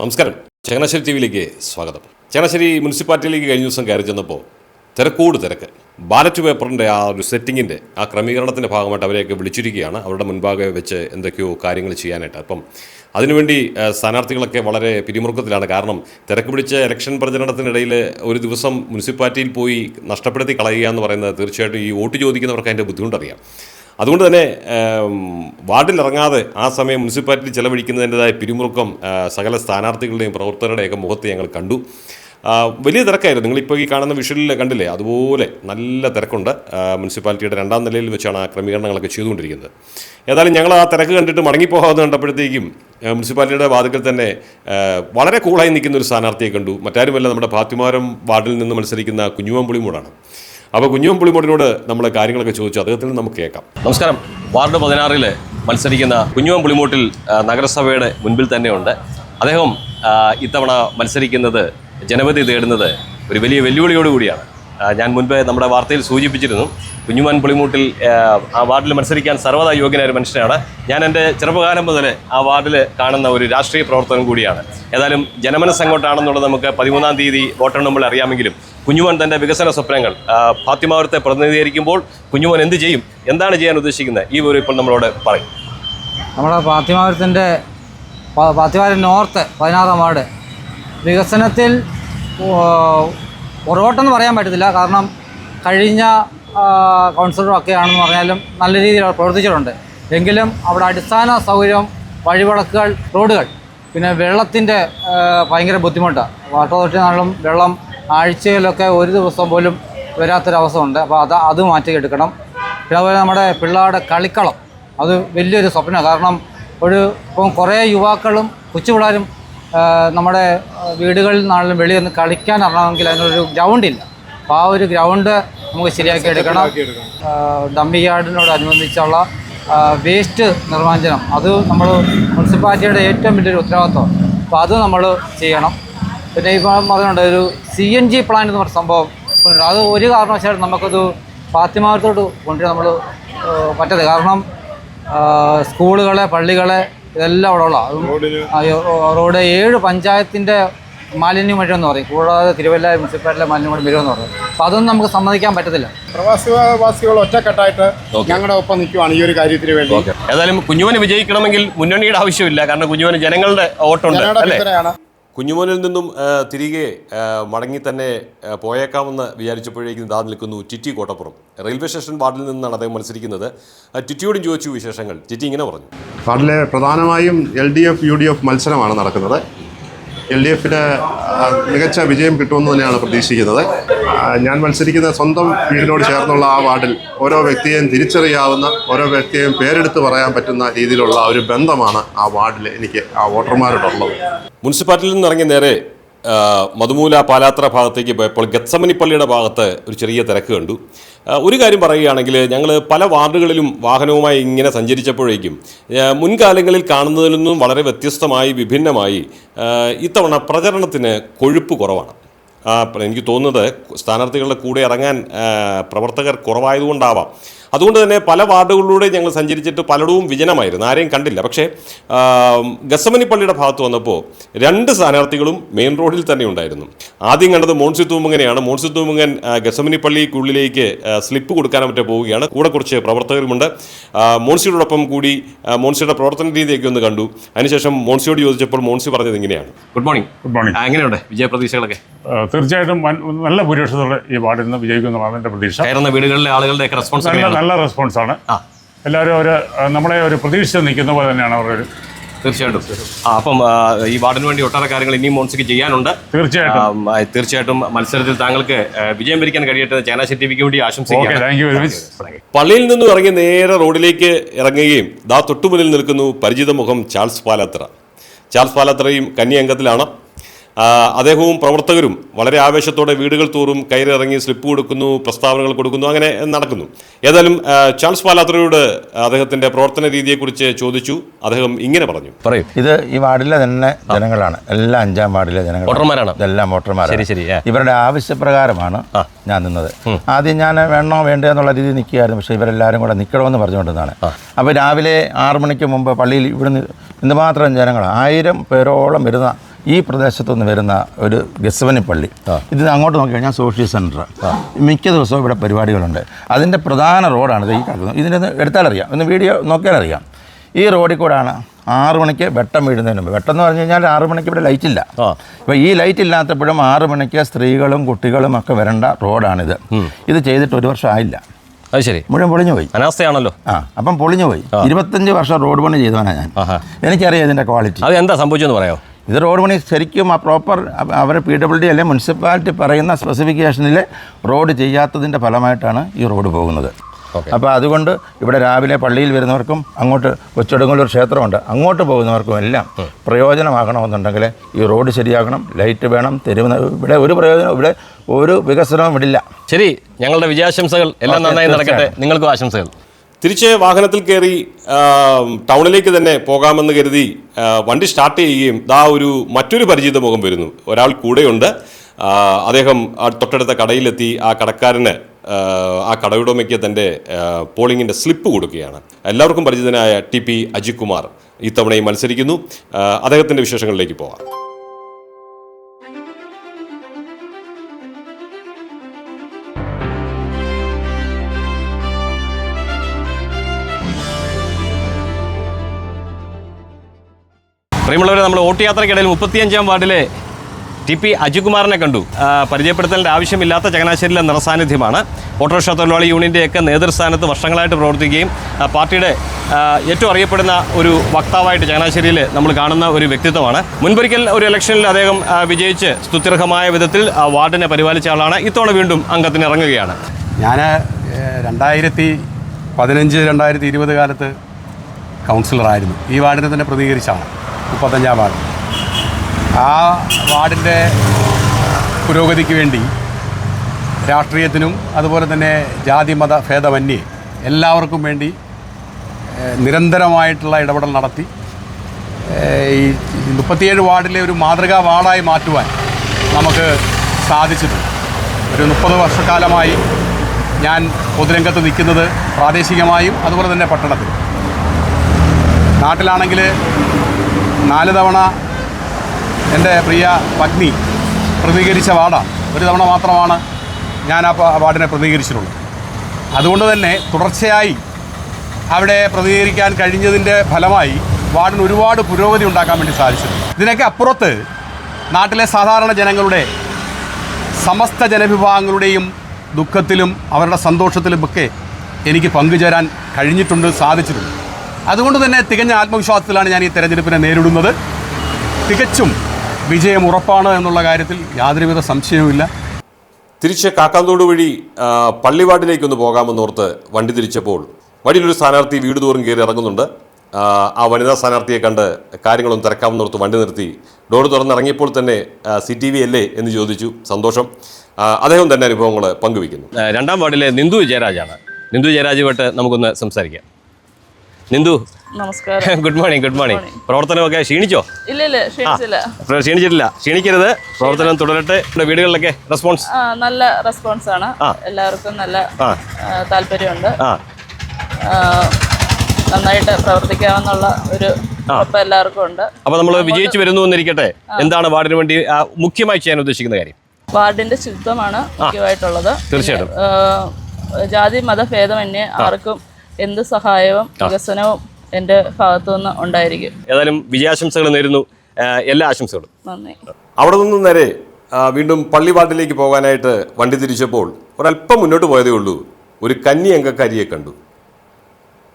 നമസ്കാരം. ചങ്ങനാശ്ശേരി ടി വിയിലേക്ക് സ്വാഗതം. ചങ്ങനാശ്ശേരി മുനിസിപ്പാലിറ്റിയിലേക്ക് കഴിഞ്ഞ ദിവസം കയറി ചെന്നപ്പോൾ തിരക്കോട് തിരക്ക്. ബാലറ്റ് പേപ്പറിന്റെ ആ ഒരു സെറ്റിങ്ങിന്റെ ആ ക്രമീകരണത്തിന്റെ ഭാഗമായിട്ട് അവരെയൊക്കെ വിളിച്ചിരിക്കുകയാണ്. അവരുടെ മുൻപാകെ വെച്ച് എന്തൊക്കെയോ കാര്യങ്ങൾ ചെയ്യാനായിട്ട്. അപ്പം അതിനുവേണ്ടി സ്ഥാനാർത്ഥികളൊക്കെ വളരെ പിരിമുറുക്കത്തിലാണ്. കാരണം തിരക്ക് പിടിച്ച ഇലക്ഷൻ പ്രചരണത്തിനിടയിൽ ഒരു ദിവസം മുനിസിപ്പാലിറ്റിയിൽ പോയി നഷ്ടപ്പെടുത്തി കളയുക എന്ന് പറയുന്നത് തീർച്ചയായിട്ടും ഈ വോട്ട് ചോദിക്കുന്നവർക്ക് അതിന്റെ ബുദ്ധിമുട്ടറിയാം. അതുകൊണ്ട് തന്നെ വാർഡിലിറങ്ങാതെ ആ സമയം മുനിസിപ്പാലിറ്റി ചെലവഴിക്കുന്നതിന്റെതായ പിരിമുറുക്കം സകല സ്ഥാനാർത്ഥികളുടെയും പ്രവർത്തകരുടെയൊക്കെ മുഖത്ത് ഞങ്ങൾ കണ്ടു. വലിയ തിരക്കായിരുന്നു. നിങ്ങളിപ്പോൾ ഈ കാണുന്ന വിഷലിൽ കണ്ടില്ലേ? അതുപോലെ നല്ല തിരക്കുണ്ട്. മുനിസിപ്പാലിറ്റിയുടെ രണ്ടാം നിലയിൽ വെച്ചാണ് ആ ക്രമീകരണങ്ങളൊക്കെ ചെയ്തുകൊണ്ടിരിക്കുന്നത്. ഏതായാലും ഞങ്ങൾ ആ തിരക്ക് കണ്ടിട്ട് മടങ്ങിപ്പോകാമെന്ന് കണ്ടപ്പോഴത്തേക്കും മുനിസിപ്പാലിറ്റിയുടെ വാതിക്കൽ തന്നെ വളരെ കൂളായി നിൽക്കുന്ന ഒരു സ്ഥാനാർത്ഥിയെ കണ്ടു. മറ്റാരുമല്ല നമ്മുടെ പാത്തിമാരം വാർഡിൽ നിന്ന് മത്സരിക്കുന്ന കുഞ്ഞുമാമ്പുളിമൂടാണ് അപ്പോൾ കുഞ്ഞും പുളിമോടിനോട് നമ്മൾ കാര്യങ്ങളൊക്കെ ചോദിച്ചു. അദ്ദേഹത്തിൽ നമുക്ക് കേൾക്കാം. നമസ്കാരം. വാർഡ് പതിനാറിൽ മത്സരിക്കുന്ന കുഞ്ഞുവൻ പുളിമോട്ടിൽ നഗരസഭയുടെ മുൻപിൽ തന്നെയുണ്ട്. അദ്ദേഹം ഇത്തവണ മത്സരിക്കുന്നത് ജനപതി തേടുന്നത് ഒരു വലിയ വെല്ലുവിളിയോട് കൂടിയാണ്. ഞാൻ മുൻപേ നമ്മുടെ വാർത്തയിൽ സൂചിപ്പിച്ചിരുന്നു കുഞ്ഞുമാൻ പുളിമൂട്ടിൽ ആ, വാർഡിൽ മത്സരിക്കാൻ സർവതാ യോഗ്യനായ ഒരു മനുഷ്യനാണ്. ഞാൻ എന്റെ ചെറുപ്പകാലം മുതൽ ആ വാർഡിൽ കാണുന്ന ഒരു രാഷ്ട്രീയ പ്രവർത്തനം കൂടിയാണ്. ഏതായാലും ജനമനസ് എങ്ങോട്ടാണെന്നുള്ളത് നമുക്ക് പതിമൂന്നാം തീയതി വോട്ടെണ്ണുമ്പോൾ അറിയാമെങ്കിലും കുഞ്ഞുമോൻ തന്റെ വികസന സ്വപ്നങ്ങൾ ഫാത്തിമാവരത്തെ പ്രതിനിധീകരിക്കുമ്പോൾ കുഞ്ഞുമോൻ എന്ത് ചെയ്യും? എന്താണ് ചെയ്യാൻ ഉദ്ദേശിക്കുന്നത്? ഈ ഒരു ഇപ്പോൾ നമ്മളോട് പറയും. നമ്മുടെ ഫാത്തിമാവരത്തിന്റെ ഫാത്തിമാവരം നോർത്ത് പതിനാറാം വാർഡ്. വികസനത്തിൽ പുറകോട്ടെന്ന് പറയാൻ പറ്റത്തില്ല. കാരണം കഴിഞ്ഞ കൗൺസിലറൊക്കെ ആണെന്ന് പറഞ്ഞാലും നല്ല രീതിയിൽ പ്രവർത്തിച്ചിട്ടുണ്ട്. എങ്കിലും അവിടെ അടിസ്ഥാന സൗകര്യം വഴിവിളക്കുകൾ റോഡുകൾ പിന്നെ വെള്ളത്തിന്റെ ഭയങ്കര ബുദ്ധിമുട്ടാണ് വാട്ടർ അതോറിറ്റി നിന്നാലും വെള്ളം ആഴ്ചയിലൊക്കെ ഒരു ദിവസം പോലും വരാത്തൊരവസ്ഥ ഉണ്ട് അപ്പോൾ അത് അത് മാറ്റിയെടുക്കണം. പിന്നെ അതുപോലെ നമ്മുടെ പിള്ളേരുടെ കളിക്കളം അത് വലിയൊരു സ്വപ്നമാണ്. കാരണം ഒരു ഇപ്പം കുറേ യുവാക്കളും കൊച്ചുപിള്ളേരും നമ്മുടെ വീടുകളിൽ നിന്നാണെങ്കിലും വെളിയിൽ നിന്ന് കളിക്കാൻ ഇറങ്ങണമെങ്കിൽ അതിനൊരു ഗ്രൗണ്ടില്ല അപ്പോൾ ആ ഒരു ഗ്രൗണ്ട് നമുക്ക് ശരിയാക്കി എടുക്കണം. ഡമ്മി യാർഡിനോടനുബന്ധിച്ചുള്ള വേസ്റ്റ് നിർമ്മാർജനം. അത് നമ്മൾ മുനിസിപ്പാലിറ്റിയുടെ ഏറ്റവും വലിയൊരു ഉത്തരവാദിത്വം. അപ്പോൾ അത് നമ്മൾ ചെയ്യണം. പിന്നെ ഇപ്പം പറഞ്ഞിട്ടുണ്ട് ഒരു സി എൻ ജി പ്ലാൻ എന്ന് പറഞ്ഞ സംഭവം. അത് ഒരു കാരണവശാലും നമുക്കത് പാത്തിമാവരത്തോട്ട് കൊണ്ടുവരാൻ നമ്മൾ പറ്റത് കാരണം സ്കൂളുകളെ പള്ളികളെ ഇതെല്ലാം അവിടെ ഉള്ള റോഡ് ഏഴ് പഞ്ചായത്തിന്റെ മാലിന്യം വരുമെന്ന് പറയും. കൂടാതെ തിരുവല്ല മുനിസിപ്പാലിറ്റിയിലെ മാലിന്യം കൂടി വരുമെന്ന് പറയും. അപ്പൊ അതൊന്നും നമുക്ക് സമ്മതിക്കാൻ പറ്റത്തില്ല. പ്രവാസിവാസികൾ ഒറ്റക്കെട്ടായിട്ട് ഞങ്ങളുടെ ഒപ്പം നിൽക്കുവാണ് ഈ ഒരു കാര്യത്തിന് വേണ്ടി. ഏതായാലും കുഞ്ഞുവന് വിജയിക്കണമെങ്കിൽ മുന്നണിയുടെ ആവശ്യമില്ല. കാരണം കുഞ്ഞുവന് ജനങ്ങളുടെ വോട്ടുണ്ട് കുഞ്ഞുമോനിൽ നിന്നും തിരികെ മടങ്ങി തന്നെ പോയേക്കാമെന്ന് വിചാരിച്ചപ്പോഴേക്കും ഇതാ നിൽക്കുന്നു ടിറ്റി കോട്ടപ്പുറം. റെയിൽവേ സ്റ്റേഷൻ വാർഡിൽ നിന്നാണ് അദ്ദേഹം മത്സരിക്കുന്നത്. ചിറ്റിയോടും ചോദിച്ചു വിശേഷങ്ങൾ. ടിറ്റി ഇങ്ങനെ പറഞ്ഞു. വാർഡിലെ പ്രധാനമായും L D F U D F മത്സരമാണ് നടക്കുന്നത്. എൽ ഡി എഫിന് മികച്ച വിജയം കിട്ടുമെന്ന് തന്നെയാണ് പ്രതീക്ഷിക്കുന്നത്. ഞാൻ മത്സരിക്കുന്ന സ്വന്തം വീടിനോട് ചേർന്നുള്ള ആ വാർഡിൽ ഓരോ വ്യക്തിയെയും തിരിച്ചറിയാവുന്ന ഓരോ വ്യക്തിയെയും പേരെടുത്ത് പറയാൻ പറ്റുന്ന രീതിയിലുള്ള ഒരു ബന്ധമാണ് ആ വാർഡിൽ എനിക്ക് ആ വോട്ടർമാരോടുള്ളത്. മുനിസിപ്പാലിറ്റിയിൽ നിന്ന് ഇറങ്ങി നേരെ മധുമൂല പാലാത്ര ഭാഗത്തേക്ക് പോയപ്പോൾ ഗത്സമനി പള്ളിയുടെ ഭാഗത്ത് ഒരു ചെറിയ തിരക്ക് കണ്ടു. ഒരു കാര്യം പറയുകയാണെങ്കിൽ ഞങ്ങൾ പല വാർഡുകളിലും വാഹനവുമായി ഇങ്ങനെ സഞ്ചരിച്ചപ്പോഴേക്കും മുൻകാലങ്ങളിൽ കാണുന്നതിൽ നിന്നും വളരെ വ്യത്യസ്തമായി വിഭിന്നമായി ഇത്തവണ പ്രചരണത്തിന് കൊഴുപ്പ് കുറവാണ്. എനിക്ക് തോന്നുന്നത് സ്ഥാനാർത്ഥികളുടെ കൂടെ ഇറങ്ങാൻ പ്രവർത്തകർ കുറവായതുകൊണ്ടാവാം. അതുകൊണ്ട് തന്നെ പല വാർഡുകളിലൂടെ ഞങ്ങൾ സഞ്ചരിച്ചിട്ട് പലടവും വിജനമായിരുന്നു. ആരെയും കണ്ടില്ല. പക്ഷേ ഗസമനിപ്പള്ളിയുടെ ഗസമനി പള്ളിയുടെ ഭാഗത്ത് വന്നപ്പോൾ രണ്ട് സ്ഥാനാർത്ഥികളും മെയിൻ റോഡിൽ തന്നെ ഉണ്ടായിരുന്നു. ആദ്യം കണ്ടത് മോൺസി തൂമുങ്ങനെയാണ്. മോൺസി തൂമുങ്ങൻ ഗസമനിപ്പള്ളിക്കുള്ളിലേക്ക് ഗസമനി പള്ളിക്കുള്ളിലേക്ക് സ്ലിപ്പ് കൊടുക്കാൻ പറ്റ പോവുകയാണ്. കൂടെ കുറച്ച് പ്രവർത്തകരുമുണ്ട്. മോൺസിയോടൊപ്പം കൂടി മോൺസിയുടെ പ്രവർത്തന രീതിയൊക്കെ ഒന്ന് കണ്ടു. അതിനുശേഷം മോൺസിയോട് ചോദിച്ചപ്പോൾ മോൺസി പറഞ്ഞത് ഇങ്ങനെയാണ്. ഗുഡ് മോർണിംഗ് ഗുഡ് മോർണിംഗ് എങ്ങനെയുണ്ട്? വിജയപ്രതീക്ഷകളൊക്കെ? തീർച്ചയായിട്ടും നല്ല ഭൂരിപക്ഷത്തോടെ ഈ വാർഡിൽ നിന്ന് വിജയിക്കുന്നതാണ് എന്റെ പ്രതീക്ഷ. വീടുകളിലെ ആളുകളുടെയൊക്കെ റെസ്പോൺസ് നല്ല റെസ്പോൺസ് ആണ് റെസ്പോൺസാണ് എല്ലാവരും ഒരു നമ്മളെ ഒരു പ്രതീക്ഷിച്ച് നിൽക്കുന്ന പോലെ തന്നെയാണ് അവർ തീർച്ചയായിട്ടും. അപ്പം ഈ വാർഡിന് വേണ്ടി ഒട്ടേറെ കാര്യങ്ങൾ ഇനിയും മോൺസിക്ക് ചെയ്യാനുണ്ട്. തീർച്ചയായിട്ടും. തീർച്ചയായിട്ടും മത്സരത്തിൽ താങ്കൾക്ക് വിജയം വരിക്കാൻ കഴിയട്ടെ. ചാനാശ്ശേരി ടിവിക്ക് വേണ്ടി ആശംസിക്കുക പള്ളിയിൽ നിന്നും ഇറങ്ങി നേരെ റോഡിലേക്ക് ഇറങ്ങുകയും ദാ തൊട്ടുമുന്നിൽ നിൽക്കുന്നു പരിചിത മുഖം ചാൾസ് പാലാത്ര. ചാൾസ് പാലാത്രയും കന്നി അംഗത്തിലാണ്. അദ്ദേഹവും പ്രവർത്തകരും വളരെ ആവേശത്തോടെ വീടുകൾ തോറും കയറിറങ്ങി സ്ലിപ്പ് കൊടുക്കുന്നു പ്രസ്താവനകൾ കൊടുക്കുന്നു അങ്ങനെ നടക്കുന്നു. ഏതായാലും ചാൾസ് പാലാത്രയോട് അദ്ദേഹത്തിന്റെ പ്രവർത്തന രീതിയെക്കുറിച്ച് ചോദിച്ചു. അദ്ദേഹം ഇങ്ങനെ പറഞ്ഞു. പറയൂ. ഇത് ഈ വാർഡിലെ തന്നെ ജനങ്ങളാണ്. എല്ലാ അഞ്ചാം വാർഡിലെ ജനങ്ങൾ വോട്ടർമാരാണ്? എല്ലാം വോട്ടർമാരാണ്. ശരി, ശരി, ഇവരുടെ ആവശ്യപ്രകാരമാണ് ഞാൻ നിന്നത്. ആദ്യം ഞാൻ വേണോ വേണ്ടോ എന്നുള്ള രീതിയിൽ നിൽക്കുകയായിരുന്നു. പക്ഷേ ഇവരെല്ലാവരും കൂടെ നിൽക്കണമെന്ന് പറഞ്ഞുകൊണ്ടിരുന്നതാണ്. അപ്പോൾ രാവിലെ ആറു മണിക്ക് മുമ്പ് പള്ളിയിൽ ഇവിടുന്ന് എന്തുമാത്രം ജനങ്ങൾ ആയിരം പേരോളം വരുന്ന ഈ പ്രദേശത്തു നിന്ന് വരുന്ന ഒരു ഗസവനി പള്ളി. ഇത് അങ്ങോട്ട് നോക്കി കഴിഞ്ഞാൽ സോഷ്യൽ സെന്റർ മിക്ക ദിവസവും ഇവിടെ പരിപാടികളുണ്ട്. അതിന്റെ പ്രധാന റോഡാണ് ഈ കിടക്കുന്നത് ഇതിന്റെ എടുത്താലറിയാം ഒന്ന് വീഡിയോ നോക്കിയാലറിയാം ഈ റോഡിൽ കൂടാണ് ആറ് മണിക്ക് വെട്ടം വീഴുന്നതിന് മുമ്പ്. വെട്ടം എന്ന് പറഞ്ഞു കഴിഞ്ഞാൽ ആറ് മണിക്ക് ഇവിടെ ലൈറ്റ് ഇല്ല. അപ്പോൾ ഈ ലൈറ്റ് ഇല്ലാത്തപ്പോഴും ആറ് മണിക്ക് സ്ത്രീകളും കുട്ടികളും ഒക്കെ വരേണ്ട റോഡാണിത്. ഇത് ചെയ്തിട്ട് ഒരു വർഷം ആയില്ല. അത് ശരി. മുഴുവൻ പൊളിഞ്ഞു പോയി. അനാസ്ഥയാണല്ലോ. ആ. അപ്പം പൊളിഞ്ഞു പോയി. ഇരുപത്തഞ്ച് വർഷം റോഡ് പണി ചെയ്തവനാണ് ഞാൻ. എനിക്കറിയാം ഇതിന്റെ ക്വാളിറ്റി അത് എന്താ സംഭവിച്ചെന്ന് പറയാമോ? ഇത് റോഡ് പണി ശരിക്കും ആ പ്രോപ്പർ അവർ പി ഡബ്ല്യു ഡി അല്ലെങ്കിൽ മുനിസിപ്പാലിറ്റി പറയുന്ന സ്പെസിഫിക്കേഷനിൽ റോഡ് ചെയ്യാത്തതിന്റെ ഫലമായിട്ടാണ് ഈ റോഡ് പോകുന്നത്. അപ്പോൾ അതുകൊണ്ട് ഇവിടെ രാവിലെ പള്ളിയിൽ വരുന്നവർക്കും അങ്ങോട്ട് കൊച്ചടുങ്ങല്ലൂർ ക്ഷേത്രമുണ്ട്. അങ്ങോട്ട് പോകുന്നവർക്കും എല്ലാം പ്രയോജനമാകണമെന്നുണ്ടെങ്കിൽ ഈ റോഡ് ശരിയാക്കണം ലൈറ്റ് വേണം തെരുവ് ഇവിടെ ഒരു പ്രയോജനം ഇവിടെ ഒരു വികസനവും ഇടില്ല ശരി ഞങ്ങളുടെ വിജയാശംസകൾ എല്ലാം നന്നായി നടക്കട്ടെ. നിങ്ങൾക്കും ആശംസകൾ. തിരിച്ച് വാഹനത്തിൽ കയറി ടൗണിലേക്ക് തന്നെ പോകാമെന്ന് കരുതി വണ്ടി സ്റ്റാർട്ട് ചെയ്യുകയും ദാ ഒരു മറ്റൊരു പരിചിത മുഖം വരുന്നു. ഒരാൾ കൂടെയുണ്ട്. അദ്ദേഹം തൊട്ടടുത്ത കടയിലെത്തി. ആ കടക്കാരന് ആ, കടയുടമയ്ക്ക് തന്റെ പോളിങ്ങിന്റെ സ്ലിപ്പ് കൊടുക്കുകയാണ്. എല്ലാവർക്കും പരിചിതനായ ടി പി അജിത് കുമാർ ഇത്തവണയും മത്സരിക്കുന്നു. അദ്ദേഹത്തിന്റെ വിശേഷങ്ങളിലേക്ക് പോകാം പ്രിയമുള്ളവരെ നമ്മൾ ഓട്ട് യാത്രയ്ക്കിടയിൽ മുപ്പത്തിയഞ്ചാം വാർഡിലെ ടി പി അജികുമാറിനെ കണ്ടു. പരിചയപ്പെടുത്തലിന്റെ ആവശ്യമില്ലാത്ത ചങ്ങനാശ്ശേരിയിലെ നിറസാന്നിധ്യമാണ്. ഓട്ടോറിക്ഷ തൊഴിലാളി യൂണിയന്റെയൊക്കെ നേതൃസ്ഥാനത്ത് വർഷങ്ങളായിട്ട് പ്രവർത്തിക്കുകയും പാർട്ടിയുടെ ഏറ്റവും അറിയപ്പെടുന്ന ഒരു വക്താവായിട്ട് ചങ്ങനാശ്ശേരിയിൽ നമ്മൾ കാണുന്ന ഒരു വ്യക്തിത്വമാണ്. മുൻപൊരിക്കൽ ഒരു ഇലക്ഷനിൽ അദ്ദേഹം വിജയിച്ച് സ്തുത്യർഹമായ വിധത്തിൽ വാർഡിനെ പരിപാലിച്ച ആളാണ്. ഇത്തവണ വീണ്ടും അംഗത്തിന് ഇറങ്ങുകയാണ്. ഞാൻ രണ്ടായിരത്തി പതിനഞ്ച് രണ്ടായിരത്തി ഇരുപത് കാലത്ത് കൗൺസിലറായിരുന്നു. ഈ വാർഡിനെ തന്നെ പ്രതികരിച്ചാണ്. മുപ്പത്തഞ്ചാം വാർഡ് ആ വാർഡിന്റെ പുരോഗതിക്ക് വേണ്ടി രാഷ്ട്രീയത്തിനും അതുപോലെ തന്നെ ജാതി മത ഭേദമന്യേ എല്ലാവർക്കും വേണ്ടി നിരന്തരമായിട്ടുള്ള ഇടപെടൽ നടത്തി. ഈ മുപ്പത്തിയേഴ് വാർഡിലെ ഒരു മാതൃകാ വാർഡായി മാറ്റുവാൻ നമുക്ക് സാധിച്ചിട്ടുണ്ട്. ഒരു മുപ്പത് വർഷക്കാലമായി ഞാൻ പൊതുരംഗത്ത് നിൽക്കുന്നത് പ്രാദേശികമായും അതുപോലെ തന്നെ പട്ടണത്തിൽ നാട്ടിലാണെങ്കിൽ നാല് തവണ എന്റെ പ്രിയ പത്നി പ്രതികരിച്ച വാർഡാണ് ഒരു തവണ മാത്രമാണ് ഞാൻ ആ വാർഡിനെ പ്രതികരിച്ചിട്ടുള്ളത്. അതുകൊണ്ട് തന്നെ തുടർച്ചയായി അവിടെ പ്രതികരിക്കാൻ കഴിഞ്ഞതിന്റെ ഫലമായി വാർഡിന് ഒരുപാട് പുരോഗതി ഉണ്ടാക്കാൻ വേണ്ടി സാധിച്ചിട്ടുണ്ട്. ഇതിനൊക്കെ അപ്പുറത്ത് നാട്ടിലെ സാധാരണ ജനങ്ങളുടെ സമസ്ത ജനവിഭാഗങ്ങളുടെയും ദുഃഖത്തിലും അവരുടെ സന്തോഷത്തിലുമൊക്കെ എനിക്ക് പങ്കുചേരാൻ കഴിഞ്ഞിട്ടുണ്ട് സാധിച്ചിട്ടുണ്ട്. അതുകൊണ്ട് തന്നെ തികഞ്ഞ ആത്മവിശ്വാസത്തിലാണ് ഞാൻ ഈ തെരഞ്ഞെടുപ്പിനെ നേരിടുന്നത്. തികച്ചും വിജയം ഉറപ്പാണ് എന്നുള്ള കാര്യത്തിൽ യാതൊരുവിധ സംശയവുമില്ല. തിരിച്ച് കാക്കാന്തോട് വഴി പള്ളിവാട്ടിലേക്കൊന്ന് പോകാമെന്ന് പോകാമെന്നോർത്ത് വണ്ടി തിരിച്ചപ്പോൾ വഴിയിലൊരു സ്ഥാനാർത്ഥി വീട് തോറും കയറി ഇറങ്ങുന്നുണ്ട്. ആ, ആ വനിതാ സ്ഥാനാർത്ഥിയെ കണ്ട് കാര്യങ്ങളൊന്ന് തിരക്കാമെന്നോർത്ത് വണ്ടി നിർത്തി ഡോർ തുറന്നിറങ്ങിയപ്പോൾ തന്നെ സി ടി വി അല്ലേ എന്ന് ചോദിച്ചു. സന്തോഷം. അദ്ദേഹം തന്നെ അനുഭവങ്ങൾ പങ്കുവയ്ക്കുന്നു. രണ്ടാം വാർഡിലെ നിന്ദു ജയരാജാണ്. നിന്ദു ജയരാജുമായിട്ട് നമുക്കൊന്ന് സംസാരിക്കാം. നിന്ദു. നമസ്കാരം. ഗുഡ് മോർണിംഗ് ഗുഡ് മോർണിംഗ് പ്രവർത്തനമൊക്കെ ക്ഷീണിച്ചോ? ഇല്ല ഇല്ല ക്ഷണിച്ചില്ല. ക്ഷീണിച്ചിട്ടില്ല. ക്ഷീണിക്കരുത്. പ്രവർത്തനം തുടരട്ടെ. വീടുകളിലൊക്കെ റെസ്പോൺസ് നല്ല റെസ്പോൺസ് ആണ്. എല്ലാവർക്കും നല്ല താല്പര്യമുണ്ട്. നന്നായിട്ട് പ്രവർത്തിക്കാമെന്നുള്ള ഒരു എല്ലാവർക്കും ഉണ്ട്. അപ്പൊ നമ്മൾ വിജയിച്ചു വരുന്നു എന്നിരിക്കട്ടെ. എന്താണ് വാർഡിന് വേണ്ടി മുഖ്യമായി ചെയ്യാൻ ഉദ്ദേശിക്കുന്ന കാര്യം? വാർഡിന്റെ ശുദ്ധമാണ് മുഖ്യമായിട്ടുള്ളത്. തീർച്ചയായിട്ടും. ജാതി മത ജാതി മതഭേദമന്യേ ആർക്കും എന്ത് സഹായവും വികസനവും എന്റെ ഭാഗത്തു നിന്ന് ഉണ്ടായിരിക്കും. ഏതായാലും വിജയാശംസകൾ നേരുന്നു. എല്ലാ ആശംസകളും. നന്ദി. അവിടെ നിന്നും നേരെ വീണ്ടും പള്ളിവാട്ടിലേക്ക് പോകാനായിട്ട് വണ്ടി തിരിച്ചപ്പോൾ ഒരല്പം മുന്നോട്ട് പോയതേ ഉള്ളൂ. ഒരു കന്നി അംഗക്കാരിയെ കണ്ടു.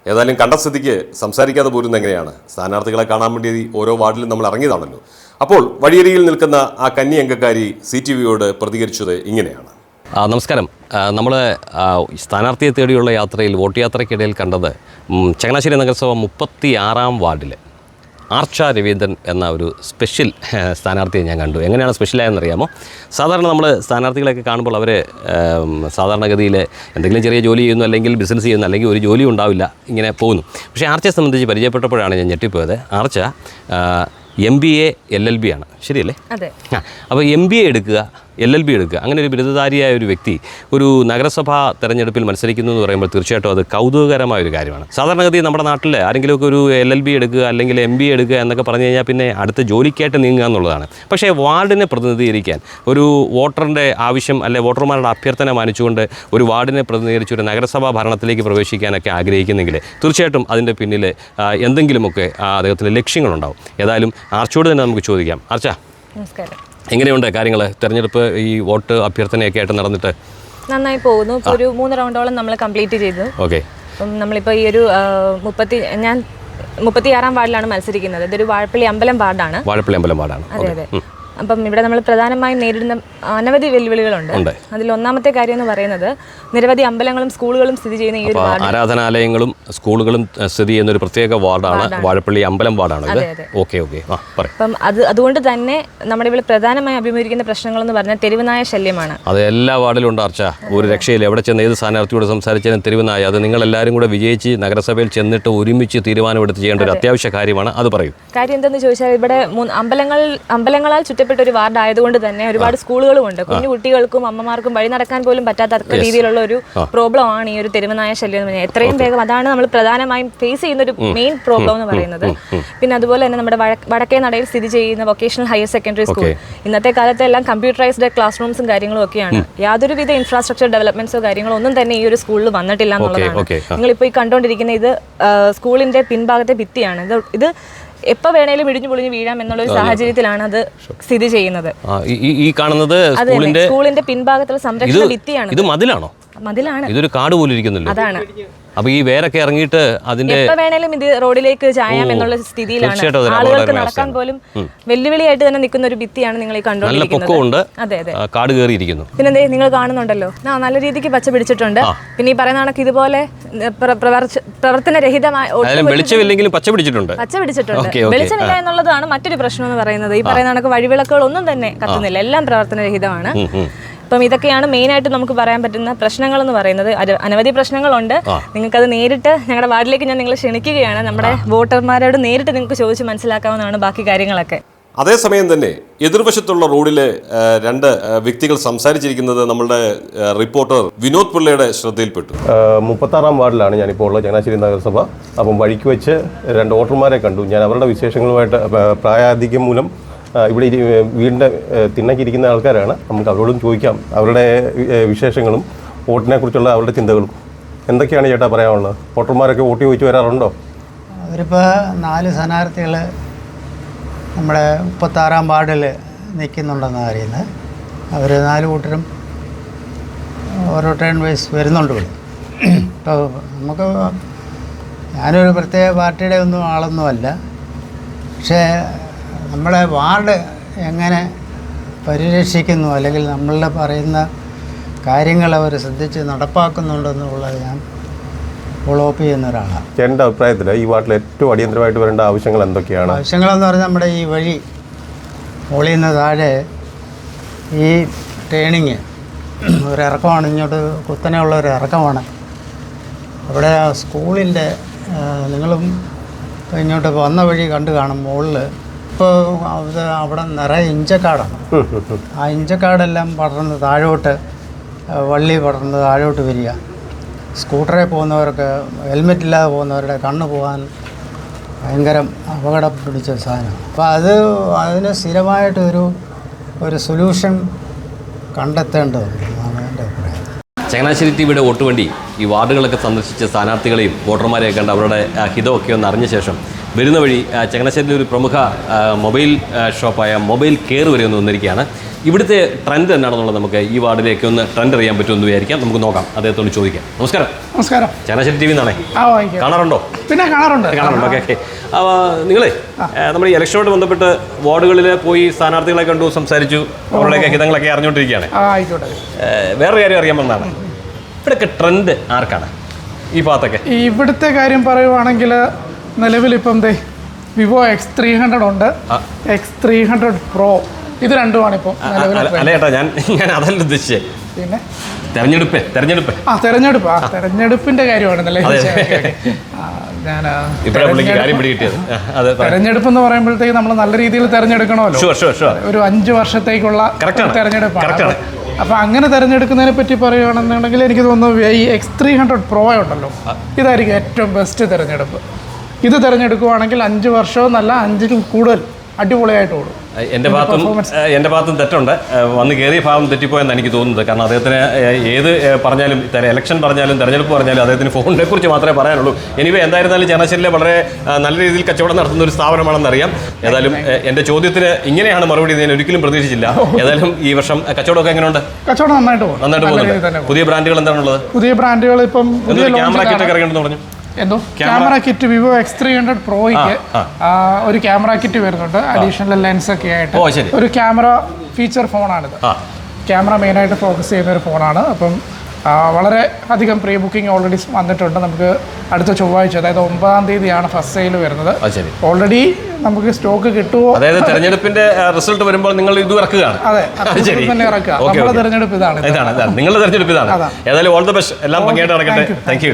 ഏതായാലും കണ്ട സ്ഥിതിക്ക് സംസാരിക്കാതെ പോരുന്ന എങ്ങനെയാണ്? സ്ഥാനാർത്ഥികളെ കാണാൻ വേണ്ടി ഓരോ വാർഡിലും നമ്മൾ ഇറങ്ങിയതാണല്ലോ. അപ്പോൾ വഴിയരികിൽ നിൽക്കുന്ന ആ കന്നി അംഗക്കാരി സി ടി വിയോട് പ്രതികരിച്ചത് ഇങ്ങനെയാണ്. നമസ്കാരം. നമ്മൾ സ്ഥാനാർത്ഥിയെ തേടിയുള്ള യാത്രയിൽ വോട്ട് യാത്രയ്ക്കിടയിൽ കണ്ടത് ചങ്ങനാശ്ശേരി നഗരസഭ മുപ്പത്തി ആറാം വാർഡിൽ ആർച്ച രവീന്ദ്രൻ എന്ന ഒരു സ്പെഷ്യൽ സ്ഥാനാർത്ഥിയെ ഞാൻ കണ്ടു. എങ്ങനെയാണ് സ്പെഷ്യലായെന്നറിയാമോ? സാധാരണ നമ്മൾ സ്ഥാനാർത്ഥികളെയൊക്കെ കാണുമ്പോൾ അവർ സാധാരണഗതിയിൽ എന്തെങ്കിലും ചെറിയ ജോലി ചെയ്യുന്നു അല്ലെങ്കിൽ ബിസിനസ് ചെയ്യുന്നു അല്ലെങ്കിൽ ഒരു ജോലി ഉണ്ടാവില്ല ഇങ്ങനെ പോകുന്നു. പക്ഷേ ആർച്ചയെ സംബന്ധിച്ച് പരിചയപ്പെട്ടപ്പോഴാണ് ഞാൻ ഞെട്ടിപ്പോയത്. Archa M B A L L B ആണ്. ശരിയല്ലേ? അതെ. ആ അപ്പോൾ എം ബി എ എടുക്കുക എൽ എൽ ബി എടുക്കുക. അങ്ങനെ ഒരു ബിരുദധാരിയായ ഒരു വ്യക്തി ഒരു നഗരസഭാ തെരഞ്ഞെടുപ്പിൽ മത്സരിക്കുന്നു എന്ന് പറയുമ്പോൾ തീർച്ചയായിട്ടും അത് കൗതുകകരമായ ഒരു കാര്യമാണ്. സാധാരണഗതി നമ്മുടെ നാട്ടിൽ ആരെങ്കിലുമൊക്കെ ഒരു എൽ എൽ ബി എടുക്കുക അല്ലെങ്കിൽ എം ബി എടുക്കുക എന്നൊക്കെ പറഞ്ഞു കഴിഞ്ഞാൽ പിന്നെ അടുത്ത ജോലിക്കായിട്ട് നീങ്ങുക എന്നുള്ളതാണ്. പക്ഷേ വാർഡിനെ പ്രതിനിധീകരിക്കാൻ ഒരു വോട്ടറിന്റെ ആവശ്യം അല്ലെ വോട്ടർമാരുടെ അഭ്യർത്ഥന മാനിച്ചുകൊണ്ട് ഒരു വാർഡിനെ പ്രതിനിധീകരിച്ച് ഒരു നഗരസഭാ ഭരണത്തിലേക്ക് പ്രവേശിക്കാനൊക്കെ ആഗ്രഹിക്കുന്നെങ്കിൽ തീർച്ചയായിട്ടും അതിന്റെ പിന്നിൽ എന്തെങ്കിലുമൊക്കെ അദ്ദേഹത്തിന്റെ ലക്ഷ്യങ്ങളുണ്ടാവും. ഏതായാലും ആർച്ചോട് തന്നെ നമുക്ക് ചോദിക്കാം. ആർച്ച? നമസ്കാരം. എങ്ങനെയുണ്ട് കാര്യങ്ങൾ? തെരഞ്ഞെടുപ്പ് ഈ വോട്ട് അഭ്യർത്ഥനയൊക്കെ ആയിട്ട് നടന്നിട്ട്? നന്നായി പോകുന്നു. ഇപ്പോൾ ഒരു മൂന്ന് റൗണ്ടോളം നമ്മൾ കംപ്ലീറ്റ് ചെയ്തു. ഓക്കെ. നമ്മളിപ്പോൾ ഈ ഒരു മുപ്പത്തി ഞാൻ മുപ്പത്തിയാറാം വാർഡിലാണ് മത്സരിക്കുന്നത്. ഇതൊരു വാഴപ്പള്ളി അമ്പലം വാർഡാണ്. വാഴപ്പള്ളി അമ്പലം വാർഡാണ്. അതെ അതെ. അപ്പം ഇവിടെ നമ്മൾ പ്രധാനമായും നേരിടുന്ന അനവധി വെല്ലുവിളികളുണ്ട്. അതിൽ ഒന്നാമത്തെ കാര്യം എന്ന് പറയുന്നത് നിരവധി അമ്പലങ്ങളും സ്കൂളുകളും സ്ഥിതി ചെയ്യുന്ന ഈ ഒരു ആരാധനാലയങ്ങളും സ്കൂളുകളും സ്ഥിതി ചെയ്യുന്ന ഒരു പ്രത്യേക വാർഡാണ് വാഴപ്പള്ളി അമ്പലം വാർഡാണ് ഇത്. Okay okay. അപ്പം അത് അതുകൊണ്ട് തന്നെ നമ്മുടെ ഇവിടെ പ്രധാനമായി അഭിമുഖീകരിക്കുന്ന പ്രശ്നങ്ങൾ എന്ന് പറഞ്ഞാൽ തെരുവുനായ ശല്യമാണ്. അത് എല്ലാ വാർഡിലും ഉണ്ട് അർച്ച. ഒരു രക്ഷയില്ല. എവിടെ ചെന്ന് ഏത് സ്ഥാനാർത്ഥിയോട് സംസാരിച്ചാലും തെരുവുനായ. അത് നിങ്ങൾ എല്ലാവരും കൂടെ വിജയിച്ച് നഗരസഭയിൽ ചെന്നിട്ട് ഒരുമിച്ച് തീരുമാനമെടുത്ത് ചെയ്യേണ്ട ഒരു അത്യാവശ്യ കാര്യമാണ്. അത് പറയും. കാര്യം എന്തെന്ന് ചോദിച്ചാൽ ഇവിടെ അമ്പലങ്ങൾ അമ്പലങ്ങളാൽ ചുറ്റപ്പെട്ട ഒരു വാർഡ് ആയതുകൊണ്ട് തന്നെ ഒരുപാട് സ്കൂളുകളും ഉണ്ട് കുഞ്ഞു കുട്ടികൾക്കും അമ്മമാർക്കും വഴി നടക്കാൻ പോലും പറ്റാത്ത രീതിയിലുള്ള ഒരു പ്രോബ്ലം ആണ് ഈ ഒരു തെരുവനായ ശല്യം എന്ന് പറഞ്ഞാൽ. എത്രയും വേഗം അതാണ് നമ്മൾ പ്രധാനമായും ഫേസ് ചെയ്യുന്ന ഒരു മെയിൻ പ്രോബ്ലം എന്ന് പറയുന്നത്. പിന്നെ അതുപോലെ തന്നെ നമ്മുടെ വടക്കേ നടയിൽ സ്ഥിതി ചെയ്യുന്ന വൊക്കേഷണൽ ഹയർ സെക്കൻഡറി സ്കൂൾ ഇന്നത്തെ കാലത്ത് എല്ലാം കമ്പ്യൂട്ടറൈസ്ഡ് ക്ലാസ് റൂംസും കാര്യങ്ങളും ഒക്കെയാണ്. യാതൊരുവിധ ഇൻഫ്രാസ്ട്രക്ചർ ഡെവലപ്മെന്റ്സോ കാര്യങ്ങളോ ഒന്നും തന്നെ ഈ ഒരു സ്കൂളിൽ വന്നിട്ടില്ല എന്നുള്ളതാണ്. നിങ്ങളിപ്പോൾ ഈ കണ്ടുകൊണ്ടിരിക്കുന്ന ഇത് സ്കൂളിന്റെ പിൻഭാഗത്തെ ഭിത്തിയാണ്. ഇത് ഇത് എപ്പോൾ വേണേലും ഇടിഞ്ഞു പൊളിഞ്ഞു വീഴാം എന്നുള്ള ഒരു സാഹചര്യത്തിലാണ് അത്. സ്ഥിതി ചെയ്യുന്നത്. ഈ- കാണുന്നത് സ്കൂളിന്റെ സ്കൂളിന്റെ പിൻഭാഗത്തുള്ള സംരക്ഷണ ഭിത്തിയാണ് ഇത് മതിലാണോ? മതിലാണ്. ഇതൊരു കാട് പോലെ ഇരിക്കുന്നില്ല. അതാണ്. അപ്പൊ ഈ വേരൊക്കെ ഇറങ്ങിയിട്ട് അതിന്റെ എപ്പോ വേണേലും ഇത് റോഡിലേക്ക് ചായാം എന്നുള്ള സ്ഥിതിയിലാണ്. ആളുകൾക്ക് നടക്കാൻ പോലും വെല്ലുവിളിയായിട്ട് തന്നെ നിൽക്കുന്ന ഒരു ഭിത്തിയാണ് നിങ്ങൾ ഈ കണ്ടുകൊണ്ടിരിക്കുന്നത്. അതെ അതെ. കാട് കയറിയിരിക്കുന്നു. പിന്നെ നിങ്ങൾ കാണുന്നുണ്ടല്ലോ. ആ നല്ല രീതിക്ക് പച്ച പിടിച്ചിട്ടുണ്ട്. പിന്നെ ഈ പറയുന്ന കണക്ക് ഇതുപോലെ പ്രവർത്തനരഹിതമായ വെളിച്ചമില്ലെങ്കിലും പച്ച പിടിച്ചിട്ടുണ്ട്. പച്ച പിടിച്ചിട്ടുണ്ട്. വെളിച്ചമില്ല എന്നുള്ളതാണ് മറ്റൊരു പ്രശ്നം എന്ന് പറയുന്നത്. ഈ പറയുന്ന കണക്ക് വഴിവിളക്കുകൾ ഒന്നും തന്നെ കത്തുന്നില്ല. എല്ലാം പ്രവർത്തനരഹിതമാണ്. അപ്പം ഇതൊക്കെയാണ് മെയിൻ ആയിട്ട് നമുക്ക് പറയാൻ പറ്റുന്ന പ്രശ്നങ്ങൾ എന്ന് പറയുന്നത് അനവധി പ്രശ്നങ്ങളുണ്ട്. നിങ്ങൾക്കത് നേരിട്ട് ഞങ്ങളുടെ വാർഡിലേക്ക് ഞാൻ നിങ്ങളെ ക്ഷണിക്കുകയാണ്. നമ്മുടെ വോട്ടർമാരോട് നേരിട്ട് നിങ്ങൾക്ക് ചോദിച്ച് മനസ്സിലാക്കാവുന്നതാണ് ബാക്കി കാര്യങ്ങളൊക്കെ. അതേസമയം തന്നെ എതിർവശത്തുള്ള റോഡിലെ രണ്ട് വ്യക്തികൾ സംസാരിച്ചിരിക്കുന്നത് നമ്മളുടെ റിപ്പോർട്ടർ വിനോദ് പിള്ളയുടെ ശ്രദ്ധയിൽപ്പെട്ടു. മുപ്പത്താറാം വാർഡിലാണ് ഞാനിപ്പോൾ ഉള്ളത് ചങ്ങനാശ്ശേരി നഗരസഭ. അപ്പം വഴിക്ക് വെച്ച് രണ്ട് വോട്ടർമാരെ കണ്ടു. ഞാൻ അവരുടെ വിശേഷങ്ങളുമായിട്ട് പ്രായാധിക്യം മൂലം ഇവിടെ വീടിന്റെ തിണ്ണക്കിരിക്കുന്ന ആൾക്കാരാണ്. നമുക്ക് അവരോടും ചോദിക്കാം. അവരുടെ വിശേഷങ്ങളും വോട്ടിനെ കുറിച്ചുള്ള അവരുടെ ചിന്തകളും. എന്തൊക്കെയാണ് ചേട്ടാ പറയാനുള്ളത്? വോട്ടർമാരൊക്കെ വോട്ട് ചോദിച്ചു വരാറുണ്ടോ? അവരിപ്പോൾ നാല് സ്ഥാനാർത്ഥികൾ നമ്മുടെ മുപ്പത്താറാം വാർഡിൽ നിൽക്കുന്നുണ്ടെന്നാണ് അറിയുന്നത് അവർ നാല് കൂട്ടരും ഓരോ ടേൺ വൈസ് വരുന്നുണ്ട് ഇവിടെ. ഇപ്പോൾ നമുക്ക് ഞാനൊരു പ്രത്യേക പാർട്ടിയുടെ ഒന്നും ആളൊന്നുമല്ല. പക്ഷേ നമ്മളെ വാർഡ് എങ്ങനെ പരിരക്ഷിക്കുന്നു അല്ലെങ്കിൽ നമ്മൾ പറയുന്ന കാര്യങ്ങൾ അവർ ശ്രദ്ധിച്ച് നടപ്പാക്കുന്നുണ്ടെന്നുള്ളത് ഞാൻ ഫോളോ അപ്പ് ചെയ്യുന്ന ഒരാളാണ്. എന്റെ അഭിപ്രായത്തിൽ ഈ വാർഡിൽ ഏറ്റവും അടിയന്തരമായിട്ട് വരേണ്ട ആവശ്യങ്ങൾ എന്തൊക്കെയാണ്? ആവശ്യങ്ങളെന്ന് പറഞ്ഞാൽ നമ്മുടെ ഈ വഴി മുകളിൽ നിന്ന് താഴെ ഈ ടേണിങ് ഒരു ഇറക്കമാണ് ഇങ്ങോട്ട് കുത്തനെയുള്ള ഒരു ഇറക്കമാണ്. അവിടെ ആ സ്കൂളിന്റെ നിങ്ങളും ഇങ്ങോട്ട് വന്ന വഴി കണ്ടു കാണും മുകളിൽ ഇപ്പോൾ അത് അവിടെ നിറയെ ഇഞ്ചക്കാടാണ്. ആ ഇഞ്ചക്കാടെല്ലാം പടർന്ന് താഴോട്ട് വള്ളി പടർന്ന് താഴോട്ട് വരിക. സ്കൂട്ടറിൽ പോകുന്നവർക്ക് ഹെൽമെറ്റ് ഇല്ലാതെ പോകുന്നവരുടെ കണ്ണ് പോകാൻ ഭയങ്കര അപകടം പിടിച്ച സാധനം അപ്പോൾ അത് അതിന് സ്ഥിരമായിട്ടൊരു ഒരു സൊല്യൂഷൻ കണ്ടെത്തേണ്ടതുണ്ട് എന്നാണ് എന്റെ അഭിപ്രായം. ചങ്ങനാശ്ശേരി ടി വിയുടെ വോട്ടുവണ്ടി ഈ വാർഡുകളൊക്കെ സന്ദർശിച്ച സ്ഥാനാർത്ഥികളെയും വോട്ടർമാരെയൊക്കെ കണ്ട് അവരുടെ ആ, ഹിതമൊക്കെ ഒന്ന് അറിഞ്ഞ ശേഷം വരുന്ന വഴി ചങ്ങനാശ്ശേരിയിലെ ഒരു പ്രമുഖ മൊബൈൽ ഷോപ്പായ മൊബൈൽ കെയർ വരെ ഒന്ന് വന്നിരിക്കുകയാണ്. ഇവിടുത്തെ ട്രെൻഡ് എന്താണെന്നുള്ളത് നമുക്ക് ഈ വാർഡിലേക്ക് ഒന്ന് ട്രെൻഡ് അറിയാൻ പറ്റുമെന്ന് വിചാരിക്കാം. നമുക്ക് നോക്കാം. അദ്ദേഹത്തോട് ചോദിക്കാം. നമസ്കാരം. നമസ്കാരം. ചങ്ങനാശ്ശേരി ടി വി എന്നാണേ കാണാറുണ്ടോ? പിന്നെ കാണാറുണ്ട്. കാണാറുണ്ട്. Okay okay. നിങ്ങളെ നമ്മുടെ ഈ ഇലക്ഷനോട് ബന്ധപ്പെട്ട് വാർഡുകളിൽ പോയി സ്ഥാനാർത്ഥികളെ കണ്ടു സംസാരിച്ചു അവരുടെയൊക്കെ ഹിതങ്ങളൊക്കെ അറിഞ്ഞുകൊണ്ടിരിക്കുകയാണ്. വേറൊരു കാര്യം അറിയാമെന്നാണ് ഇവിടെയൊക്കെ ട്രെൻഡ് ആർക്കാണ്? ഈ ഭാഗത്തൊക്കെ. ഇവിടുത്തെ കാര്യം പറയുവാണെങ്കിൽ നിലവിലിപ്പം ദേ വിവോ എക്സ് ത്രീ ഹൺഡ്രഡ് ഉണ്ട്. എക്സ് ത്രീ ഹൺഡ്രഡ് പ്രോ ഇത് രണ്ടുമാണ് ഇപ്പോൾ അല്ല ചേട്ടാ ഞാൻ ഞാൻ അതല്ല ഉദ്ദേശിച്ചത് പിന്നെ? തെരഞ്ഞെടുപ്പ് തെരഞ്ഞെടുപ്പ്. ആ തെരഞ്ഞെടുപ്പ്. ആ തെരഞ്ഞെടുപ്പിന്റെ കാര്യമാണെന്നല്ലേ. ആ, ഞാൻ തെരഞ്ഞെടുപ്പ്- എന്ന് പറയുമ്പോഴത്തേക്ക് നമ്മൾ നല്ല രീതിയിൽ തെരഞ്ഞെടുക്കണമല്ലോ. ഒരു അഞ്ച് വർഷത്തേക്കുള്ള. തെരഞ്ഞെടുപ്പാണ്. അപ്പൊ അങ്ങനെ തെരഞ്ഞെടുക്കുന്നതിനെ പറ്റി പറയുകയാണെന്നുണ്ടെങ്കിൽ എനിക്ക് തോന്നുന്നു ഈ എക്സ് ത്രീ ഹൺഡ്രഡ് പ്രോ ഉണ്ടല്ലോ. ഇതായിരിക്കും ഏറ്റവും ബെസ്റ്റ് തെരഞ്ഞെടുപ്പ്. ഇത് തിരഞ്ഞെടുക്കുവാണെങ്കിൽ അഞ്ച് വർഷവും നല്ല അഞ്ചിൽ കൂടുതൽ അടിപൊളിയായിട്ട് ഓടും. എന്റെ ഭാഗത്തും എന്റെ എന്റെ ഭാഗത്തും തെറ്റുണ്ട്. വന്ന് കയറിയ ഭാഗം തെറ്റിപ്പോയെന്ന് എനിക്ക് തോന്നുന്നത്. കാരണം അദ്ദേഹത്തിന് ഏത് പറഞ്ഞാലും ഇലക്ഷൻ പറഞ്ഞാലും തെരഞ്ഞെടുപ്പ് പറഞ്ഞാലും അദ്ദേഹത്തിന് ഫോണിനെ കുറിച്ച് മാത്രമേ പറയാനുള്ളൂ. എനിവേ എന്തായിരുന്നാലും ചങ്ങനാശ്ശേരിയിലെ വളരെ നല്ല രീതിയിൽ കച്ചവടം നടത്തുന്ന ഒരു സ്ഥാപനമാണെന്നറിയാം ഏതായാലും എന്റെ എന്റെ ചോദ്യത്തിന് ഇങ്ങനെയാണ് മറുപടി ഞാൻ ഒരിക്കലും പ്രതീക്ഷിച്ചില്ല. ഏതായാലും ഈ വർഷം കച്ചവടമൊക്കെ എങ്ങനെയുണ്ട്? കച്ചവടം നന്നായിട്ട് നന്നായിട്ട് പോകുന്നുണ്ട് പുതിയ ബ്രാൻഡുകൾ എന്താണുള്ളത്? പുതിയ ബ്രാൻഡുകൾ ഇപ്പം ക്യാമറ കിറ്റൊക്കെ ആണ്. ഇറങ്ങിയിട്ടുണ്ടെന്ന് പറഞ്ഞു? എന്തോ? Camera- kit Vivo X three hundred പ്രോയ്ക്ക്. ഒരു ക്യാമറ കിറ്റ് വരുന്നുണ്ട്. അഡീഷണൽ ലെൻസ് ഒക്കെ ആയിട്ട്. ഒരു ക്യാമറ ഫീച്ചർ ഫോണാണിത് ക്യാമറ മെയിനായിട്ട് ഫോക്കസ് ചെയ്യുന്ന ഒരു ഫോണാണ് അപ്പം വളരെ അധികം പ്രീ ബുക്കിംഗ് ഓൾറെഡി വന്നിട്ടുണ്ട്. നമുക്ക് അടുത്ത ചൊവ്വാഴ്ച അതായത് ഒമ്പതാം തീയതിയാണ് ഫസ്റ്റ് സെയിൽ വരുന്നത്. ഓൾറെഡി നമുക്ക് സ്റ്റോക്ക് കിട്ടുമോ അതായത് തെരഞ്ഞെടുപ്പിന്റെ റിസൾട്ട് വരുമ്പോൾ നിങ്ങൾ ഇത് ഇറക്കുകയാണ്. അതെ തന്നെ ഇറക്കുക. നമ്മുടെ തെരഞ്ഞെടുപ്പ് ഇതാണ് ഇത്. ഇതാണ് ഇതാണ്. നിങ്ങളുടെ തെരഞ്ഞെടുപ്പ് ഇതാണ്. ഏതായാലും ഓൾ ദ ബെസ്റ്റ് എല്ലാം ഭംഗിയായിട്ട് നടക്കട്ടെ. താങ്ക് യു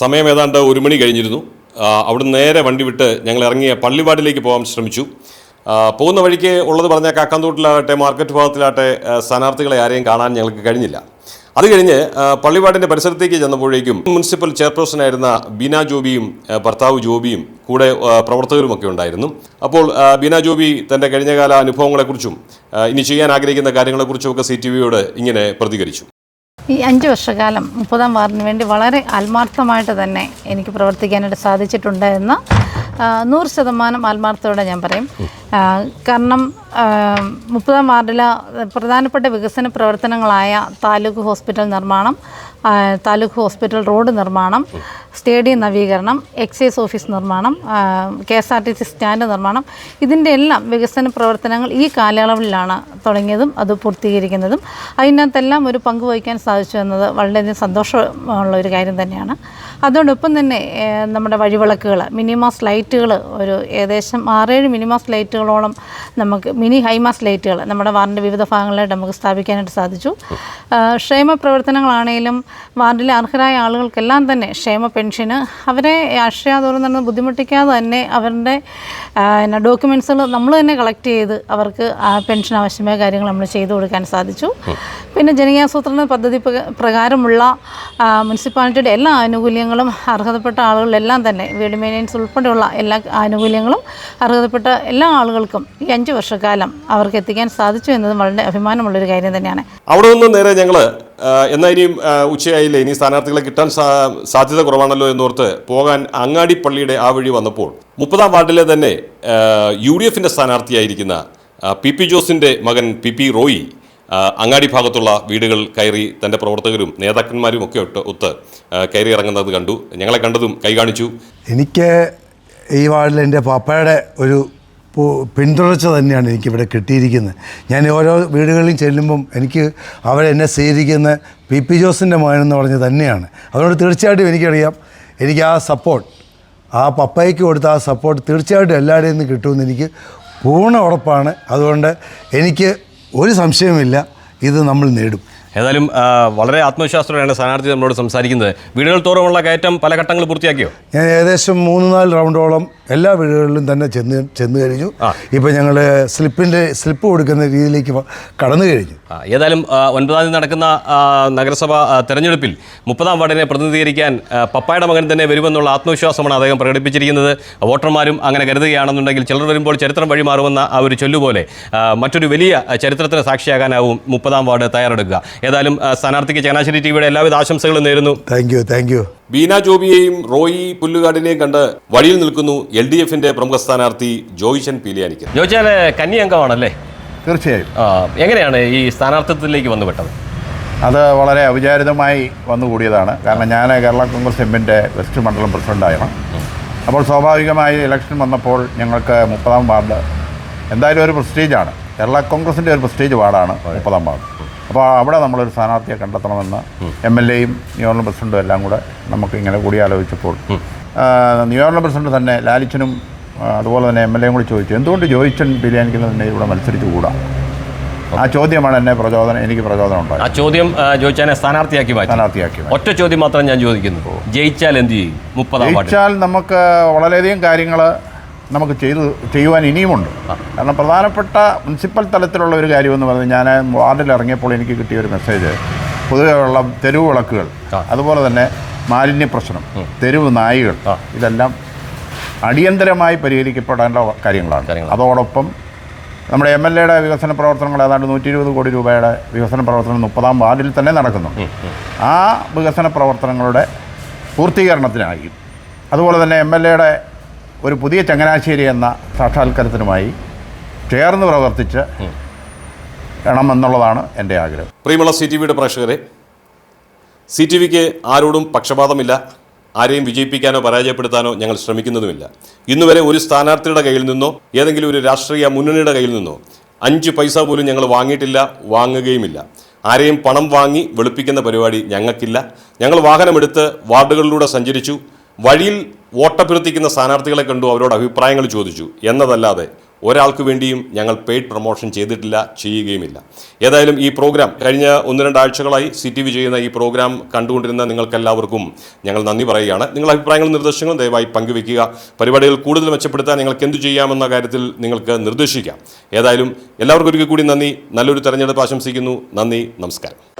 സമയം ഏതാണ്ട് ഒരു മണി കഴിഞ്ഞിരുന്നു. അവിടെ നേരെ വണ്ടി വിട്ട് ഞങ്ങൾ ഇറങ്ങിയ പള്ളിവാടിലേക്ക് പോകാൻ ശ്രമിച്ചു. പോകുന്ന വഴിക്ക് ഉള്ളത് പറഞ്ഞ കാക്കാന്തോട്ടിലാകട്ടെ മാർക്കറ്റ് ഭാഗത്തിലാകട്ടെ സ്ഥാനാർത്ഥികളെ ആരെയും കാണാൻ ഞങ്ങൾക്ക് കഴിഞ്ഞില്ല. അത് കഴിഞ്ഞ് പള്ളിപാടിന്റെ പരിസരത്തേക്ക് ചെന്നപ്പോഴേക്കും മുനിസിപ്പൽ ചെയർപേഴ്സണായിരുന്ന ബീന ജോബിയും ഭർത്താവ് ജോബിയും കൂടെ പ്രവർത്തകരുമൊക്കെ ഉണ്ടായിരുന്നു. അപ്പോൾ ബീന ജോബി തന്റെ കഴിഞ്ഞകാല അനുഭവങ്ങളെക്കുറിച്ചും ഇനി ചെയ്യാൻ ആഗ്രഹിക്കുന്ന കാര്യങ്ങളെക്കുറിച്ചും ഒക്കെ സി ടി വിയോട് ഇങ്ങനെ പ്രതികരിച്ചു. ഈ അഞ്ച് വർഷക്കാലം മുപ്പതാം വാർഡിന് വേണ്ടി വളരെ ആത്മാർത്ഥമായിട്ട് തന്നെ എനിക്ക് പ്രവർത്തിക്കാനായിട്ട് സാധിച്ചിട്ടുണ്ട് എന്ന് നൂറ് ശതമാനം ആത്മാർത്ഥത്തോടെ ഞാൻ പറയും. കാരണം മുപ്പതാം വാർഡിലെ പ്രധാനപ്പെട്ട വികസന പ്രവർത്തനങ്ങളായ താലൂക്ക് ഹോസ്പിറ്റൽ നിർമ്മാണം താലൂക്ക് ഹോസ്പിറ്റൽ റോഡ് നിർമ്മാണം സ്റ്റേഡിയം നവീകരണം എക്സൈസ് ഓഫീസ് നിർമ്മാണം K S R T C stand നിർമ്മാണം ഇതിന്റെ എല്ലാം വികസന പ്രവർത്തനങ്ങൾ ഈ കാലയളവിലാണ് തുടങ്ങിയതും അത് പൂർത്തീകരിക്കുന്നതും. അതിനകത്തെല്ലാം ഒരു പങ്ക് വഹിക്കാൻ സാധിച്ചു എന്നത് വളരെയധികം സന്തോഷമുള്ള ഒരു കാര്യം തന്നെയാണ്. അതോടൊപ്പം തന്നെ നമ്മുടെ വഴിവിളക്കുകൾ മിനിമാസ് ലൈറ്റുകൾ ഒരു ഏകദേശം ആറേഴ് മിനിമാസ് ലൈറ്റുകളോളം നമുക്ക് മിനി ഹൈമാസ് ലൈറ്റുകൾ നമ്മുടെ വാർഡിന്റെ വിവിധ ഭാഗങ്ങളിലായിട്ട് നമുക്ക് സ്ഥാപിക്കാനായിട്ട് സാധിച്ചു. ക്ഷേമ പ്രവർത്തനങ്ങളാണെങ്കിലും വാർഡിലെ അർഹരായ ആളുകൾക്കെല്ലാം തന്നെ ക്ഷേമ പെൻഷന് അവരെ അക്ഷയാതോറും തന്നെ ബുദ്ധിമുട്ടിക്കാതെ തന്നെ അവരുടെ എന്നാ ഡോക്യുമെൻസുകൾ നമ്മൾ തന്നെ കളക്ട് ചെയ്ത് അവർക്ക് ആ പെൻഷൻ ആവശ്യമായ കാര്യങ്ങൾ നമ്മൾ ചെയ്തു കൊടുക്കാൻ സാധിച്ചു. പിന്നെ ജനകീയാസൂത്രണ പദ്ധതി പ്രക- പ്രകാരമുള്ള മുനിസിപ്പാലിറ്റിയുടെ എല്ലാ ആനുകൂല്യങ്ങളും അർഹതപ്പെട്ട ആളുകളെല്ലാം തന്നെ വീട് മെയിന്റെനൻസ് ഉൾപ്പെടെയുള്ള എല്ലാ ആനുകൂല്യങ്ങളും അർഹതപ്പെട്ട എല്ലാ ആളുകൾക്കും ഈ അഞ്ച് വർഷക്കാലം അവർക്ക് എത്തിക്കാൻ സാധിച്ചു എന്നതും വളരെ അഭിമാനമുള്ളൊരു കാര്യം തന്നെയാണ്. അവിടെ നിന്ന് നേരെ ഞങ്ങൾ എന്നാൽ ഇനിയും ഉച്ചയായില്ലേ? ഇനി സ്ഥാനാർത്ഥികളെ കിട്ടാൻ സാധ്യത കുറവാണല്ലോ എന്നോർത്ത് പോകാൻ അങ്ങാടിപ്പള്ളിയുടെ ആ വഴി വന്നപ്പോൾ മുപ്പതാം വാർഡിലെ തന്നെ യു ഡി എഫിന്റെ സ്ഥാനാർത്ഥിയായിരിക്കുന്ന പി പി ജോസിന്റെ മകൻ പി പി റോയി അങ്ങാടി ഭാഗത്തുള്ള വീടുകൾ കയറി തന്റെ പ്രവർത്തകരും നേതാക്കന്മാരും ഒക്കെ ഒട്ട് ഒത്ത് കയറി ഇറങ്ങുന്നത് കണ്ടു. ഞങ്ങളെ കണ്ടതും കൈ കാണിച്ചു എനിക്ക് ഈ വാർഡിൽ എന്റെ പപ്പയുടെ ഒരു പിന്തുടർച്ച തന്നെയാണ് എനിക്കിവിടെ കിട്ടിയിരിക്കുന്നത്. ഞാൻ ഓരോ വീടുകളിലും ചെല്ലുമ്പം എനിക്ക് അവരെന്നെ സ്വീകരിക്കുന്ന പി പി ജോസിന്റെ മകനെന്ന് പറഞ്ഞ് തന്നെയാണ്. അതുകൊണ്ട് തീർച്ചയായിട്ടും എനിക്കറിയാം. എനിക്ക് ആ സപ്പോർട്ട് ആ പപ്പയ്ക്ക് കൊടുത്ത ആ സപ്പോർട്ട് തീർച്ചയായിട്ടും എല്ലാവരുടെയും നിന്ന് കിട്ടുമെന്ന് എനിക്ക് പൂർണ ഉറപ്പാണ്. അതുകൊണ്ട് എനിക്ക് ഒരു സംശയമില്ല ഇത് നമ്മൾ നേടും. ഏതായാലും വളരെ ആത്മവിശ്വാസത്തോടെയാണ് സ്ഥാനാർത്ഥി നമ്മളോട് സംസാരിക്കുന്നത്. വീടുകൾ തോറുമുള്ള കയറ്റം പല ഘട്ടങ്ങൾ പൂർത്തിയാക്കിയോ? ഞാൻ ഏകദേശം മൂന്ന് നാല് റൗണ്ടോളം എല്ലാ വീടുകളിലും തന്നെ ചെന്ന് ചെന്ന് കഴിഞ്ഞു. ഇപ്പോൾ ഞങ്ങൾ സ്ലിപ്പിന്റെ സ്ലിപ്പ് കൊടുക്കുന്ന രീതിയിലേക്ക് കടന്നു കഴിഞ്ഞു. ഏതായാലും ഒൻപതാം തീയതി നടക്കുന്ന നഗരസഭാ തെരഞ്ഞെടുപ്പിൽ മുപ്പതാം വാർഡിനെ പ്രതിനിധീകരിക്കാൻ പപ്പായുടെ മകൻ തന്നെ വരുമെന്നുള്ള ആത്മവിശ്വാസമാണ് അദ്ദേഹം പ്രകടിപ്പിച്ചിരിക്കുന്നത്. വോട്ടർമാരും അങ്ങനെ കരുതുകയാണെന്നുണ്ടെങ്കിൽ ചിലർ വരുമ്പോൾ ചരിത്രം വഴിമാറുമെന്ന ആ ഒരു ചൊല്ലുപോലെ മറ്റൊരു വലിയ ചരിത്രത്തിന് സാക്ഷിയാകാനാവും മുപ്പതാം വാർഡ് തയ്യാറെടുക്കുക. ഏതായാലും സ്ഥാനാർത്ഥിക്ക് ചങ്ങനാശ്ശേരി ടി വിയുടെ എല്ലാവിധ ആശംസകളും നേരുന്നു. Thank you thank you Beena ജോബിയെയും Roy പുല്ലുകാടിനെയും കണ്ട് വഴിയിൽ നിൽക്കുന്നു എൽ ഡി എഫിന്റെ പ്രമുഖ സ്ഥാനാർത്ഥി ജോയിച്ചൻ പീലിയാനിക്ക്. ജോയിച്ചാൽ കന്നി അംഗമാണല്ലേ? തീർച്ചയായും. എങ്ങനെയാണ് ഈ സ്ഥാനാർത്ഥിത്വത്തിലേക്ക് വന്നുപെട്ടത് അത് വളരെ അവിചാരിതമായി വന്നുകൂടിയതാണ് കാരണം ഞാൻ കേരള കോൺഗ്രസ് എമ്മിന്റെ വെസ്റ്റ് മണ്ഡലം പ്രസിഡന്റായിരുന്നു അപ്പോൾ സ്വാഭാവികമായി ഇലക്ഷൻ വന്നപ്പോൾ ഞങ്ങൾക്ക് മുപ്പതാം വാർഡ് എന്തായാലും ഒരു പ്രസ്റ്റീജാണ്. കേരള കോൺഗ്രസിന്റെ ഒരു പ്രസ്റ്റീജ് വാർഡാണ് മുപ്പതാം വാർഡ്. അപ്പോൾ അവിടെ നമ്മളൊരു സ്ഥാനാർത്ഥിയെ കണ്ടെത്തണമെന്ന് എം എൽ എയും നിയോജക പ്രസിഡന്റും എല്ലാം കൂടെ നമുക്ക് ഇങ്ങനെ കൂടി ആലോചിച്ചപ്പോൾ നിയോജക പ്രസിഡന്റ് തന്നെ ലാലിച്ചനും അതുപോലെ തന്നെ എം എൽ എയും കൂടി ചോദിച്ചു. എന്തുകൊണ്ട് ജോയിച്ചൻ ബിരിയാണിക്ക് തന്നെ ഇവിടെ മത്സരിച്ച് കൂടാ ആ ചോദ്യമാണ് എന്നെ പ്രചോദനം എനിക്ക് പ്രചോദനം ഉണ്ടായത്. ആ ചോദ്യം ജോയിച്ചാനെ സ്ഥാനാർത്ഥിയാക്കി മാറ്റി. സ്ഥാനാർത്ഥിയാക്കി ഒറ്റ ചോദ്യം മാത്രം ഞാൻ ചോദിക്കുന്നു. ജയിച്ചാൽ എന്ത് ചെയ്യും? മുപ്പതാം ജയിച്ചാൽ നമുക്ക് വളരെയധികം കാര്യങ്ങൾ നമുക്ക് ചെയ്തു ചെയ്യുവാൻ ഇനിയുമുണ്ട്. കാരണം പ്രധാനപ്പെട്ട മുനിസിപ്പൽ തലത്തിലുള്ള ഒരു കാര്യമെന്ന് പറഞ്ഞാൽ ഞാൻ വാർഡിൽ ഇറങ്ങിയപ്പോൾ എനിക്ക് കിട്ടിയ ഒരു മെസ്സേജ് പൊതുവെയുള്ള തെരുവ് വിളക്കുകൾ അതുപോലെ തന്നെ മാലിന്യ പ്രശ്നം തെരുവ് നായികൾ ഇതെല്ലാം അടിയന്തരമായി പരിഹരിക്കപ്പെടേണ്ട കാര്യങ്ങളാണ്. അതോടൊപ്പം നമ്മുടെ എം എൽ എയുടെ വികസന പ്രവർത്തനങ്ങൾ ഏതാണ്ട് നൂറ്റി ഇരുപത് കോടി രൂപയുടെ വികസന പ്രവർത്തനം മുപ്പതാം വാർഡിൽ തന്നെ നടക്കുന്നു ആ വികസന പ്രവർത്തനങ്ങളുടെ പൂർത്തീകരണത്തിനായി അതുപോലെ തന്നെ എം എൽ എയുടെ ഒരു പുതിയ ചങ്ങനാശ്ശേരി എന്ന സാക്ഷാത്കാരത്തിനുമായി ചേർന്ന് പ്രവർത്തിച്ച് വേണമെന്നുള്ളതാണ് എന്റെ ആഗ്രഹം. പ്രിയമുള്ള സി ടി വിയുടെ പ്രേക്ഷകരെ സി ടി വിക്ക് ആരോടും പക്ഷപാതമില്ല. ആരെയും വിജയിപ്പിക്കാനോ പരാജയപ്പെടുത്താനോ ഞങ്ങൾ ശ്രമിക്കുന്നതുമില്ല. ഇന്നുവരെ ഒരു സ്ഥാനാർത്ഥിയുടെ കയ്യിൽ നിന്നോ ഏതെങ്കിലും ഒരു രാഷ്ട്രീയ മുന്നണിയുടെ കയ്യിൽ നിന്നോ അഞ്ച് പൈസ പോലും ഞങ്ങൾ വാങ്ങിയിട്ടില്ല വാങ്ങുകയുമില്ല. ആരെയും പണം വാങ്ങി വെളുപ്പിക്കുന്ന പരിപാടി ഞങ്ങൾക്കില്ല. ഞങ്ങൾ വാഹനമെടുത്ത് വാർഡുകളിലൂടെ സഞ്ചരിച്ചു. വഴിയിൽ വോട്ടഭ്യർത്ഥിക്കുന്ന സ്ഥാനാർത്ഥികളെ കണ്ടു അവരോട് അഭിപ്രായങ്ങൾ ചോദിച്ചു. എന്നതല്ലാതെ ഒരാൾക്ക് വേണ്ടിയും ഞങ്ങൾ പെയ്ഡ് പ്രൊമോഷൻ ചെയ്തിട്ടില്ല ചെയ്യുകയുമില്ല. ഏതായാലും ഈ പ്രോഗ്രാം കഴിഞ്ഞ ഒന്ന് രണ്ടാഴ്ചകളായി സി ടി വി ചെയ്യുന്ന ഈ പ്രോഗ്രാം കണ്ടുകൊണ്ടിരുന്ന നിങ്ങൾക്കെല്ലാവർക്കും ഞങ്ങൾ നന്ദി പറയുകയാണ്. നിങ്ങളുടെ അഭിപ്രായങ്ങളും നിർദ്ദേശങ്ങളും ദയവായി പങ്കുവയ്ക്കുക. പരിപാടികൾ കൂടുതൽ മെച്ചപ്പെടുത്താൻ നിങ്ങൾക്ക് എന്തു ചെയ്യാമെന്ന കാര്യത്തിൽ നിങ്ങൾക്ക് നിർദ്ദേശിക്കാം. ഏതായാലും എല്ലാവർക്കും ഒരിക്കൽ കൂടി നന്ദി. നല്ലൊരു തെരഞ്ഞെടുപ്പ് ആശംസിക്കുന്നു. നന്ദി. നമസ്കാരം.